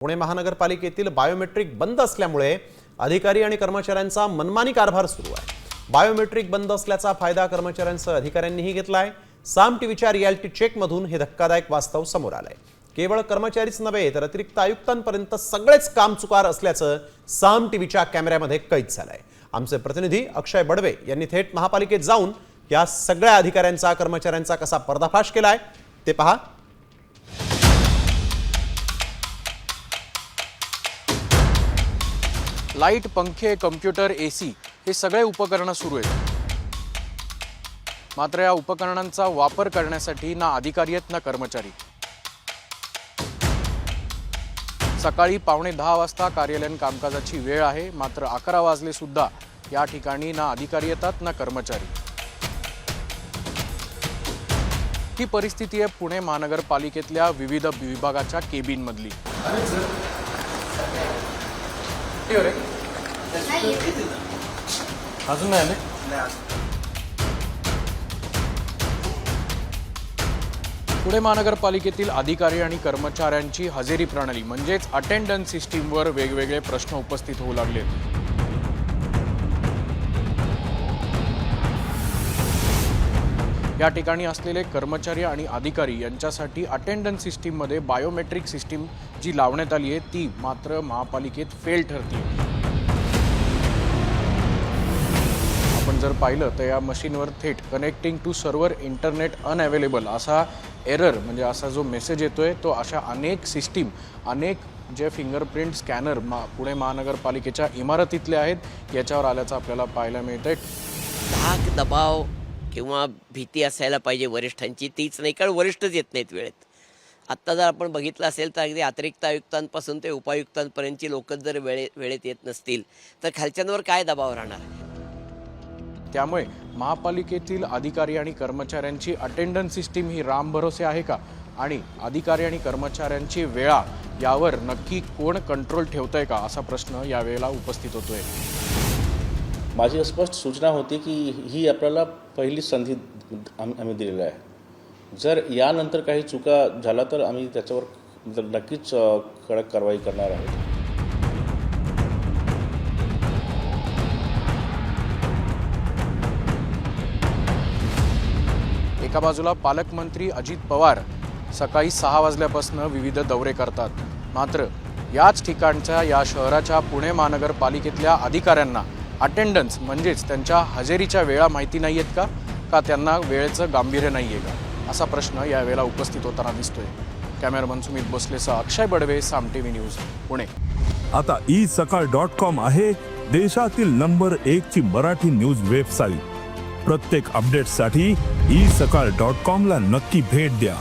पुणे महानगरपालिकेतील बायोमेट्रिक बंद असल्यामुळे अधिकारी आणि कर्मचाऱ्यांचा मनमानी कारभार सुरू आहे. बायोमेट्रिक बंद असल्याचा फायदा कर्मचाऱ्यांसह अधिकाऱ्यांनीही घेतलाय. साम टीव्हीच्या रियालिटी चेकमधून हे धक्कादायक वास्तव समोर आलंय. केवळ कर्मचारीच नव्हे तर अतिरिक्त आयुक्तांपर्यंत सगळेच काम चुकार असल्याचं साम टीव्हीच्या कॅमेऱ्यामध्ये कैद झालंय. आमचे प्रतिनिधी अक्षय बडवे यांनी थेट महापालिकेत जाऊन या सगळ्या अधिकाऱ्यांचा कर्मचाऱ्यांचा कसा पर्दाफाश केलाय ते पहा. लाइट पंखे कम्प्युटर ए सी हे सगळे उपकरणं सुरू आहेत. मात्र या उपकरणांचा वापर करण्यासाठी ना अधिकारी आहेत ना कर्मचारी. सकाळी पावणे दहा वाजता कार्यालयीन कामकाजाची वेळ आहे. मात्र अकरा वाजले सुद्धा या ठिकाणी ना अधिकारी येतात ना कर्मचारी. ही परिस्थिती आहे पुणे महानगरपालिकेतल्या विविध विभागाच्या केबिनमधली. अजून नाही आले पुणे महानगरपालिकेतील अधिकारी आणि कर्मचाऱ्यांची हजेरी प्रणाली म्हणजेच अटेंडन्स सिस्टीमवर वेगवेगळे प्रश्न उपस्थित होऊ लागले. या ठिकाणी असलेले कर्मचारी आणि अधिकारी यांच्यासाठी अटेंडन्स सिस्टीममध्ये बायोमेट्रिक सिस्टीम जी लावण्यात आली आहे ती मात्र महापालिकेत फेल ठरते आपण जर पाहिलं तर या मशीनवर थेट connecting to server internet unavailable असा एरर म्हणजे असा जो मेसेज येतो आहे तो अशा अनेक सिस्टीम अनेक जे फिंगरप्रिंट स्कॅनर मा पुणे महानगरपालिकेच्या इमारतीतले आहेत याच्यावर आल्याचं आपल्याला पाहायला मिळतं धाक दबाव किंवा भीती असायला पाहिजे वरिष्ठांची तीच नाही कारण वरिष्ठच येत नाहीत वेळेत. आत्ता जर आपण बघितलं असेल तर अगदी अतिरिक्त आयुक्तांपासून ते उपायुक्तांपर्यंतची लोक जर वेळे वेळेत येत नसतील तर खालच्यांवर काय दबाव राहणार? त्यामुळे महापालिकेतील अधिकारी आणि कर्मचाऱ्यांची अटेंडन्स सिस्टीम ही राम भरोसे आहे का? आणि अधिकारी आणि कर्मचाऱ्यांची वेळा यावर नक्की कोण कंट्रोल ठेवतंय का? असा प्रश्न यावेळेला उपस्थित होतोय. माझी स्पष्ट सूचना होती की ही आपल्याला पहिली संधी आम आम्ही दिलेली आहे. जर यानंतर काही चुका झाला तर आम्ही त्याच्यावर नक्कीच कडक कारवाई करणार आहोत. एका बाजूला पालकमंत्री अजित पवार सकाळी सहा वाजल्यापासून विविध दौरे करतात. मात्र याच ठिकाणच्या या शहराच्या पुणे महानगरपालिकेतल्या अधिकाऱ्यांना अटेंडन्स म्हणजेच त्यांच्या हजेरीच्या वेळा माहिती नाही आहेत का? का त्यांना वेळेचं गांभीर्य नाही आहे का? असा प्रश्न यावेळेला उपस्थित होताना दिसतोय. Cameraman Sumit भोसलेसह Akshay Badave Saam T V news Pune. आता ई सकाळ डॉट कॉम आहे देशातील नंबर एक ची मराठी न्यूज वेबसाईट. प्रत्येक अपडेटसाठी ई सकाळ डॉट कॉम ला नक्की भेट द्या.